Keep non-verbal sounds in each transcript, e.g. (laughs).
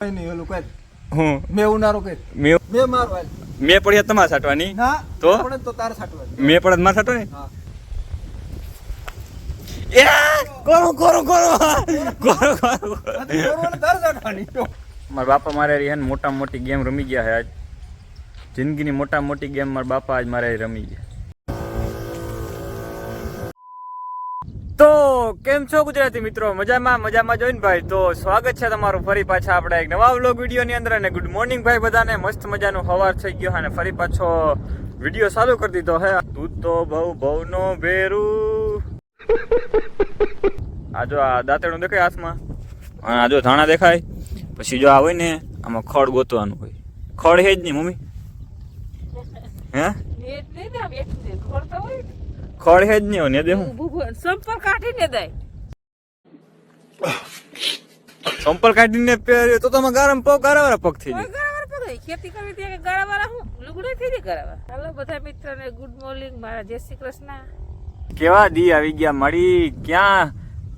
નહીં ઓલું કઈ. હું? મેં ઉનારો કઈ. મેં મેં મારો મેં પડ્યા તમારે સાટવાની? ના તો? આપણે તો તારે સાટવાનું. મેં પડત મારે સાટો એ કરો કરો કરો. કરો કરો આ તો કરવાનું તારે સાટવાની મારા બાપા મારે હેન મોટા મોટી ગેમ રમી ગયા છે આજ. જિંદગીની મોટા મોટી ગેમ મારા બાપા આજ મારે રમી ગયા. કેમ છો ગુજરાતી મિત્રો? મજામાં મજામાં જોઈને ભાઈ? તો સ્વાગત છે તમારું ફરી પાછા આપણે એક નવા વ્લોગ વિડીયોની અંદર અને ગુડ મોર્નિંગ ભાઈ બધાને. મસ્ત મજાનું હવાર થઈ ગયો અને ફરી પાછો વીડિયો ચાલુ કરી દીધો હે. તું તો બહુ, બહુનો ભેરું. આ જો આ દાંતેડું દેખાય હાથમાં? અને આ જો ધાણા દેખાય. પછી જો આ હોય ને, આમાં ખડ ગોતવાનું હોય. ખડ હે જ નહીં, મમ્મી. હે? ખોળ હે જ નહીં ને દે હું. સંપલ કાઢીને દે. સંપલ કાઢીને પહેર્યો તો તમે ગરમ પગ ગારાવાળા પગ થઈ જાય ખેતી કરવી ત્યાં ગારાવાળા હું? લુગડે થઈ જાય ગારાવાળા. હાલો બધા મિત્રોને ગુડ મોર્નિંગ મારા જય શ્રી કૃષ્ણ. કેવા દી આવી ગયા? મળી ક્યાં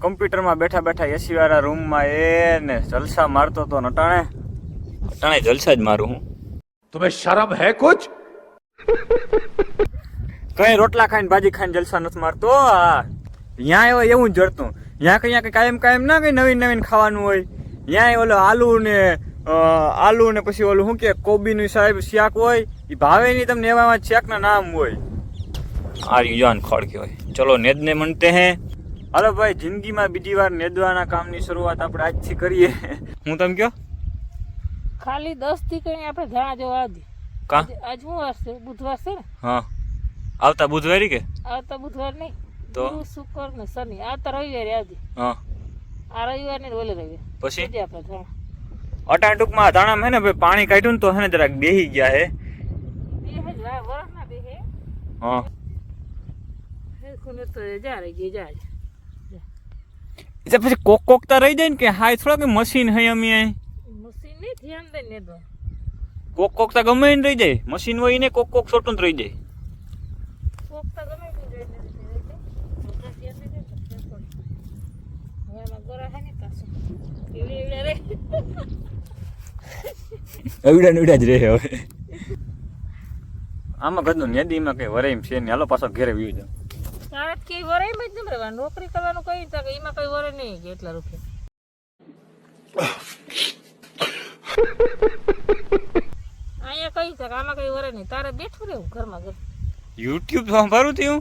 કમ્પ્યુટરમાં બેઠા બેઠા એસી વાળા રૂમમાં એ ને જલસા મારતો તો નટાણે. નટાણે જલસા જ મારું હું. તમે શરમ હે કુછ કઈ રોટલા ખાઈને ભાજી ખાઈને જલસા નથી મારતો? આ ત્યાં એવો એવું જ જડતું ત્યાં કઈ કઈ કાયમ કાયમ ના કઈ નવીન નવીન ખાવાનું હોય. ત્યાં ઓલો આલુ ને આલુ ને પછી ઓલું શું કે કોબીનું સાહેબ શાક હોય એ ભાવે નહીં તમને એવામાં શાકના નામ હોય. આ યુવાન ખોડકી કહેવાય ચલો નેદને મનતે હે. હલો ભાઈ જિંદગીમાં બીજી વાર નેદવાના કામની શરૂઆત આપણે આજથી કરીએ. હું તમે કયો? ખાલી દસથી કઈ આપણે ધાણા જોવા આજ હું વાર છે? બુધવાર છે ને? હા. આવતા બુધવારે કે? આવતા બુધવાર નહીં. તો? શુક્ર ને શનિ. આવતા રવિવારે આજે હા. આ રવિવાર ને ઓલે રવિવાર. પછી? આપણે ધાણા. અટાણ ટૂંકમાં ધાણામાં હે ને ભાઈ પાણી કાઢ્યું ને તો હે ને જરાક બેહી ગયા હે. હે. પછી કોક કોક રહી જાય ને કે હાય થોડા કે મશીન હે અમે મશીન નહીં ધ્યાન દઈ ને દો કોક કોક ગમે એને રહી જાય. મશીન હોય ને કોક કોક સ્વતંત્ર રહી જાય કોકતા ગમે તે જોઈ ને તે રહી જાય. મોટા ધ્યાન દઈ દે ને તો ફેર પડે. હવે એમાં ગોરા હે ને પાછું. એવડી એવડા એવડા જ રહે હવે. આમાં કદું નેદીમાં કઈ વરાઈમ છે ને હાલો પાછો ઘેરે વ્યૂ જાવ તારે જ કઈ વરાયમાં જ નહીં રહેવાનું. નોકરી કરવાનું કઈ તો કે એમાં કઈ વરે નહીં કે એટલા રૂપિયા. અહીંયા કઈ છે કે આમાં કઈ વરે નહીં. તારે બેઠું રહેવું ઘરમાં ઘર. યુટ્યુબ સાંભળું થયું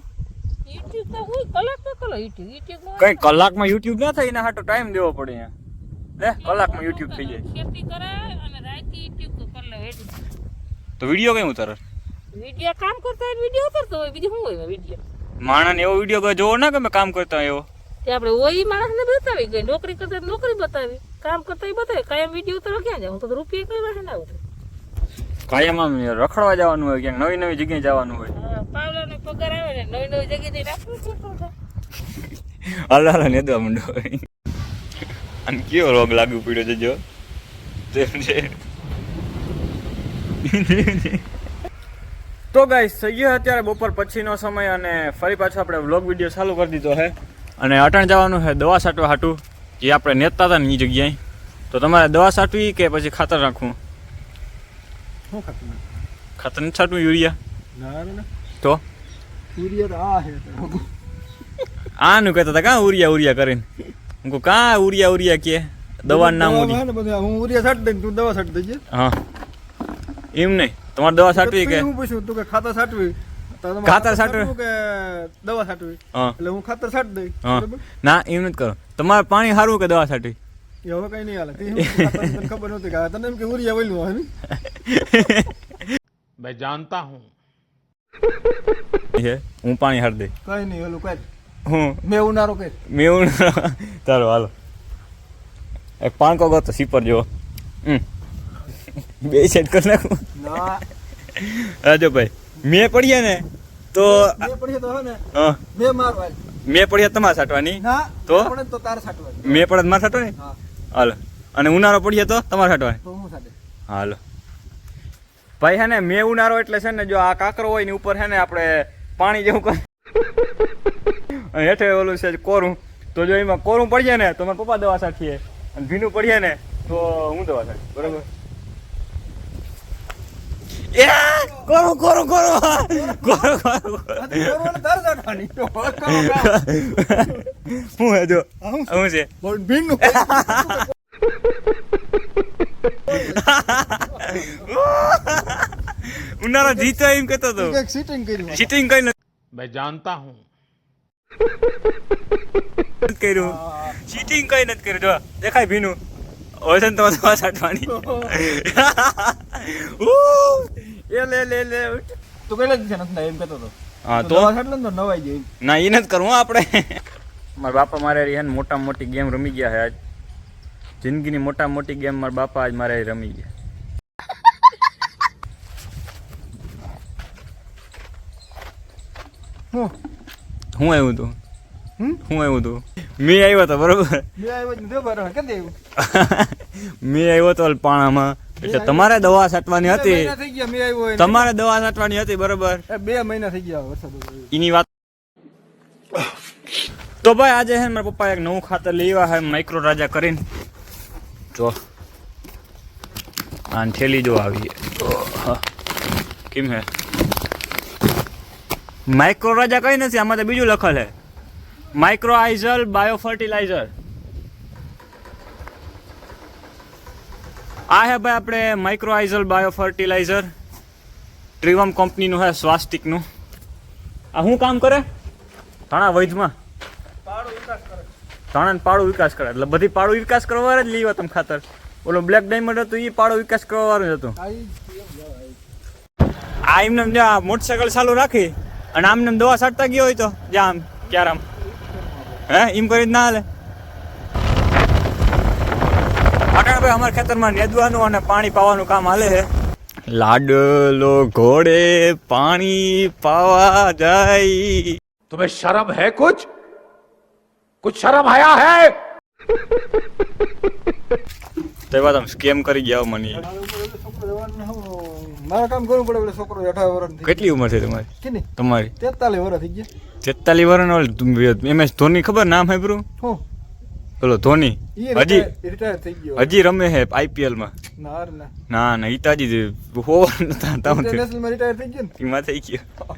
યુટ્યુબ તો હું કલાક તો કલો યુટ્યુબ યુટ્યુબ કઈ કલાકમાં યુટ્યુબ ના થાય એના હાટો ટાઈમ દેવો પડે અહીંયા. લે કલાકમાં યુટ્યુબ થઈ જાય. ખેતી કરે અને રાતે યુટ્યુબ કરી લે. તો વીડિયો કેમ ઉતારે? વીડિયો કામ કરતા હોય વીડિયો ઉતારતો હોય બીજું શું હોય વીડિયો? માણસને એવો વીડિયો જોવો ના ગમે કામ કરતા હોય એવો? તે આપણે ઓઈ માણસને બતાવી ગઈ નોકરી કરતા નોકરી બતાવી. કામ કરતા બતાવે. કાયમ વીડિયો ઉતારો ક્યાં જાવ તો રૂપિયા કઈ વાહે ના ઉતરે. કાયમ આમ રખડવા જવાનું હોય ક્યાંક નવી નવી જગ્યાએ જવાનું હોય. પાવલાનો પગાર આવે ને નવી નવી જગ્યાએ રાખવું છે. હાલ હાલ નેદવા માંડો અને કયો રોગ લાગુ પડ્યો છે જો છે તો ગાઈસ થઈ ગયો અત્યારે બપોર પછીનો સમય અને ફરી પાછો આપણે વ્લોગ વીડિયો ચાલુ કરી દીધો છે અને અટણ જવાનું છે દવા છાંટવા હાટું જે આપણે નેતા હતા ને એ જગ્યાએ. તો તમારે દવા છાંટવી કે પછી ખાતર રાખવું શું ખાતર ખાતર નથી છાંટવું યુરિયા? ના ના તો? યુરિયા તો આ હે. આનું કહેતા હતા કાં ઉરિયા ઉરિયા કરીને. હું કહું કા ઉરિયા ઉરિયા કે? દવા નામ હું ઉરિયા છાંટ દઈ તું દવા છાંટ દેજે હા? એમ નહીં. તમારે દવા છાંટવી કે? હું પૂછું તું કે ખાતર છાંટવી? ખાતર છાંટવી? કે દવા છાંટવી? એટલે હું ખાતર છાંટ દઈ ના એમ નથી કરો તમારે પાણી સારું કે દવા છાંટવી? હવે કઈ નહીં હાલે. તને ખબર નહોતી કે તને એમ કે ઉરિયા વળ્યું હોય મેં જાણતા હું. હું? પાણી હાર દઈ કઈ નહીં ઓલું કઈ હું? મેં ઉનારો કઈ મેં એવું ચાલો હાલો. એક પાંકો ગતો સીપર જો. બે સેટ કરી નાખું. રાજો ભાઈ મેં પડીએ ને તો મેં પડીએ તમારે સાટવાની તો? મેં પડે મારે સાટવાની હાલો. અને ઉનાળો પડીએ તો તમારે છાટે હાલો. ભાઈ હે ને મેં ઉનાળો એટલે છે ને જો આ કાકરો હોય ને ઉપર છે ને આપણે પાણી જેવું હેઠે ઓલું છે કોરું તો જો એમાં કોરું પડીએ ને તો મારા પપ્પા દવા છાંટીએ અને ભીનું પડીએ ને તો તો હું દવા થાય બરોબર એ કરો કરો કરો કરો કરો આ તો કરવાનું તારે રાખવાની. તો વાત કરો કાં. હું હે જો આવું હું છે બહુ ભીનું. ઉનાળો જીતો એમ કહેતો હતો કંઈક sitting કર્યું. ચીટિંગ કઈ मैं जानता हूँ નથી કર્યું. ચીટિંગ કઈ નથી કર્યું. જો દેખાય ભીનું. વજન તો દવા સાટવાની (laughs) ઉહ, એ લે લે લે. તું કઈ નથી ના એમ કહેતો હતો. હા તો નવાઈ જાય. ના એ નથી કરવું આપણે. મારા બાપા મારે રહ્યા ને મોટા મોટી ગેમ રમી ગયા છે આજ. જિંદગીની મોટા મોટી ગેમ મારા બાપા આજ મારે રમી ગયા. હું? હું આવ્યું તું? હું આવ્યું તું? મેં આવ્યો હતો બરોબર? મેં આવ્યો (laughs) તો પાણામાં એટલે તમારે દવા છાંટવાની હતી. મહિના થઈ ગયા મેં આવ્યો એને. તમારે દવા છાંટવાની હતી બરોબર? બે મહિના થઈ ગયા વરસાદ એની વાત તો ભાઈ આજે હે મારા પપ્પા એક નવું ખાતર લેવા હે માઇક્રો રાજા કરીને. જો. આ થેલી જો આવી. કેમ હે? માઇક્રો રાજા કઈ નથી આમાં તો બીજું લખેલ છે. માઇક્રો આઇઝલ બાયો ફર્ટિલાઇઝર આ હે ભાઈ આપણે માઇક્રો આઇઝલ બાયો ફર્ટિલાઇઝર ટ્રીવમ કંપનીનું હે સ્વાસ્તિકનું આ શું કામ કરે? ધાણા વૈધમાં. ધાણા પાડો વિકાસ કરે. એટલે બધી પાડો વિકાસ કરવા જ લેવા તમે ખાતર. ઓલો બ્લેક ડાયમંડ હતું એ પાડો વિકાસ કરવા વાળું જ હતું. આ એમને આ મોટરસાયકલ ચાલુ રાખી. અને આમ દવા છાંટતા ગયો હોય તો જા આમ ક્યારે આમ. હે એમ કરી ના હાલે. ભાઈ અમારા ખેતરમાં નેદવાનું અને પાણી પાવાનું કામ હાલે છે. લાડલો ઘોડે પાણી પાવા જાય. તમે શરમ હે કુછ કુછ શરમ આયા હે તે વાત આમ સ્કેમ કરી ગયા મને. મારા હું- કામ કરવું પડે એટલે છોકરો અઢાર વર્ષ કેટલી ઉંમર છે તમારી? કેટલી તમારી? તેતાલીસ વર્ષ થઈ ગયા. તેતાલીસ વર્ષનો એમ એસ ધોની ખબર નામ સાંભળ્યું? હું? પેલો ધોની. હજી? રિટાયર થઈ ગયો. હજી રમે છે આઈપીએલમાં ના ના. ના ના ઈ તો હજી હોવાનું ઇન્ટરનેશનલમાં રિટાયર થઈ ગયો ને? એમાં થઈ ગયો.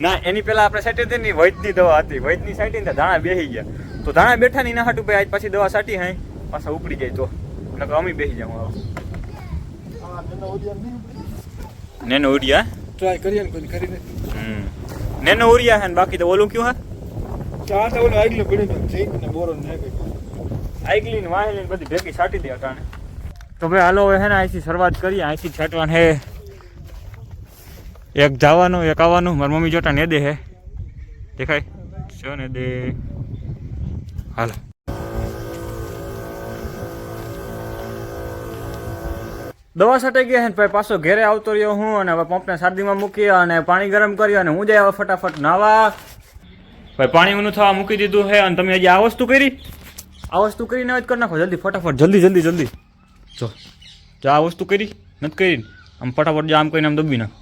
ના એની પેલા આપણે સાઈટ હતી ને વૈદની દવા હતી. વૈદની સાઈટ ને ધાણા બેસી ગયા. તો ધાણા બેઠા ની ના હાટું ભાઈ આજ પાછી દવા સાટી હે પાછા ઉપડી જાય તો. નકર અમે બેસી જાઉં હવે હા તેનો ઉદ્યાન નહીં નેનો ઉડિયા ટ્રાય કરીએ ને કોઈ કરીને હમ. નેનો ઉડિયા હે ને બાકી તો ઓલું કયું હે? ચા તો ઓલો આગલો પડી ને ઝીંક ને બોરો ને કઈ આઈગલી ને વાહેલી ને બધી ભેગી છાંટી દે અટાણે. તો ભાઈ હાલો હવે હે ને અહીંથી શરૂઆત કરીએ અહીંથી છાંટવાનું હે. એક જવાનું એક આવવાનું. મારી મમ્મી જોટા ને દે હે. દેખાય? જો ને દે. હાલો. દવા છટાઈ ગયા છે ને ભાઈ પાછો ઘેરે આવતો રહ્યો હું અને હવે પંપને શાદીમાં મૂકી અને પાણી ગરમ કર્યું અને હું જાય હવે ફટાફટ નાવા. ભાઈ પાણી ઊનું થવા મૂકી દીધું છે અને તમે હજી આ વસ્તુ કરી? આ વસ્તુ કરીને જ કરી નાખો જલ્દી ફટાફટ જલ્દી જલ્દી જલ્દી. જો જો આ વસ્તુ કરી નથી કરી આમ ફટાફટ જો આમ કરીને આમ દબી નાખો.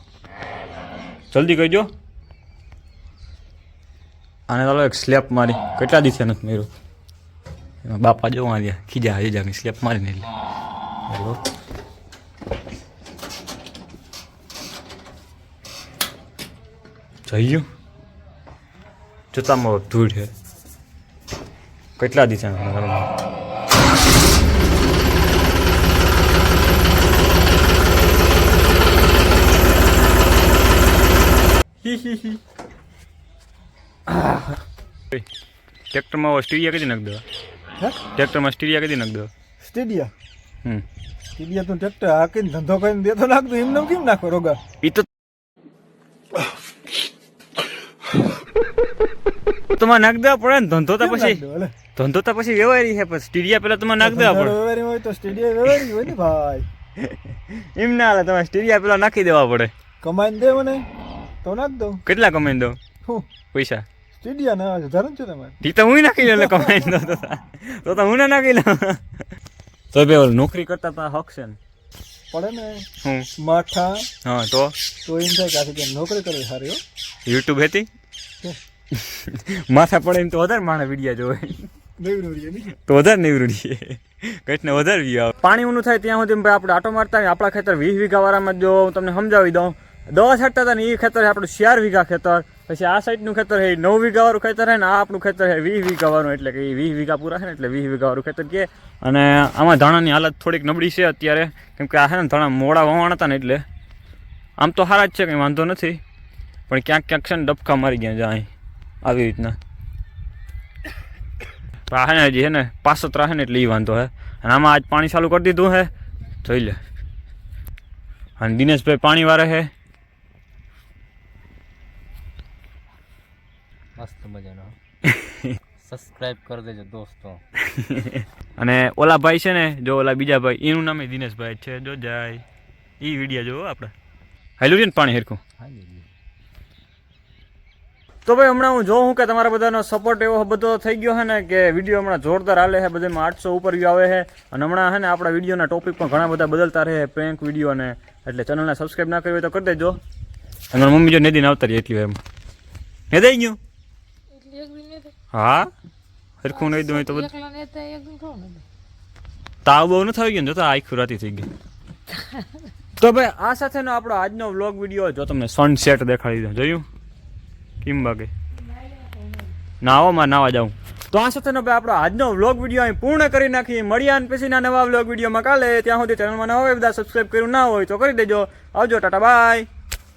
જલ્દી કરજો. આને ચાલો એક સ્લેપ મારી કેટલા દિવસે નથી માર્યું? બાપા જોવા રહ્યા ખીજા ખીજા સ્લેપ મારીને એટલે. હેલો જઈ ગયું જોતામાં ધૂળ છે. કેટલા દિવસે ટ્રેક્ટરમાં સ્ટીરિયા કદી નાખ દો ટ્રેક્ટરમાં સ્ટીરિયા કદી નાખ દો સ્ટીરિયા? હમ. સ્ટેડિયા તો ટ્રેક્ટર હાકીને ધંધો કરીને દેતો નાખતો એમને કેમ નાખો રોગા? એ તો તમારે નાખ દેવા પડે ને? ધંધો તો પછી દો. ધંધો તો પછી વ્યવહારી છે પણ સ્ટીડિયા પેલા તમારે નાખ દેવા પડે. વ્યવહારી હોય તો સ્ટેડિયા વ્યવહારી હોય ને ભાઈ. (laughs) એમ ના હાલે તમારે સ્ટીડિયા પેલા નાખી દેવા પડે. કમાઈને દે મને તો નાખ દઉં. કેટલા કમાઈ દો? હું? પૈસા? સ્ટેડિયા ના ધરણ છે તમારે. ઈ તો હું નાખી લઉં કમાઈને કમાઈ દો તો તો. તો હું ના નાખી લઉં તો બે નોકરી કરતા તા હક છે ને. પડે ને? હું. માઠા. હા તો? તો એમ થાય કે નોકરી કરવી સારી યુટ્યુબ હતી? (laughs) માથા પડે એમ તો વધારે માણે વિડીયા જોવે. તો વધારે નીવડીએ કંઈકને વધારે વ્યૂ આવે. પાણી ઊનું થાય ત્યાં સુધી ભાઈ આપણે આટો મારતા હોય આપણા ખેતર વીસ વીઘા વાળામાં જો હું તમને સમજાવી દઉં. દસ છાંટતા હતા ને એ ખેતર આપણું ચાર વીઘા ખેતર. પછી આ સાઈડનું ખેતર છે નવ વીઘાવાળું ખેતર છે ને આ આપણું ખેતર છે, વીસ વીઘાવાળું એટલે કે વીસ વીઘા પૂરા છે ને એટલે વીસ વીઘાવાળું ખેતર કે. અને આમાં ધાણાની હાલત થોડીક નબળી છે અત્યારે, કેમ કે આ છે ને ધાણા મોડા વવાણ હતા ને એટલે. આમ તો સારા જ છે, કંઈ વાંધો નથી. પણ ક્યાંક ક્યાંક છે ને ડબકા મારી ગયા છે આવી રીતના. હા છે ને હજી છે ને પાસતરા છે ને એટલે એ વાંધો હે અને આમાં આજ પાણી ચાલુ કરી દીધું હે જોઈ લે. અને દિનેશભાઈ પાણી વારે હે મસ્ત મજાનો. (laughs) સબસ્ક્રાઇબ કરી દેજો દોસ્તો. અને ઓલા ભાઈ છે ને જો ઓલા બીજા ભાઈ એનું નામ દિનેશભાઈ છે. જો જાય. એ વીડિયો જોવો આપણે હાલ્યું છે ને પાણી હેરખું? તો ભાઈ હમણાં હું જોઉં કે તમારા બધાનો સપોર્ટ એવો બધો થઈ ગયો છે ને કે વીડિયો હમણાં જોરદાર હાલે છે બધામાં આઠસો ઉપર વ્યૂ આવે છે અને હમણાં છે ને આપણા વિડીયોના ટોપિક પણ ઘણા બધા બદલતા રહે પ્રેન્ક વીડિયો ને. એટલે ચેનલને સબસ્ક્રાઈબ ના કરી હોય તો કરી દેજો. અને મમ્મી જો નેદીને આવતા રહી એટલી એમ. નેદાઈ ગયું એટલે એક દિન નથી હા? હરખું નહીં દઉં તો બધું તાવ બહુ ન થઈ ગયો ને? તો આખું રાતી થઈ ગઈ. તો ભાઈ આ સાથેનો આપણો આજનો વ્લોગ વીડિયો જો તમને સનસેટ દેખાડી દઉં જોયું? કેમ વાગે? નાવામાં નાવા જાઉં. તો આ સાથેનો ભાઈ આપણો આજનો વ્લોગ વીડિયો અહીં પૂર્ણ કરી નાખી. મળ્યા અને પછીના નવા વ્લોગ વિડીયોમાં કાલે. ત્યાં સુધી ચેનલમાં નવા હોય બધા સબસ્ક્રાઈબ કર્યું ના હોય તો કરી દેજો. આવજો ટાટા બાય.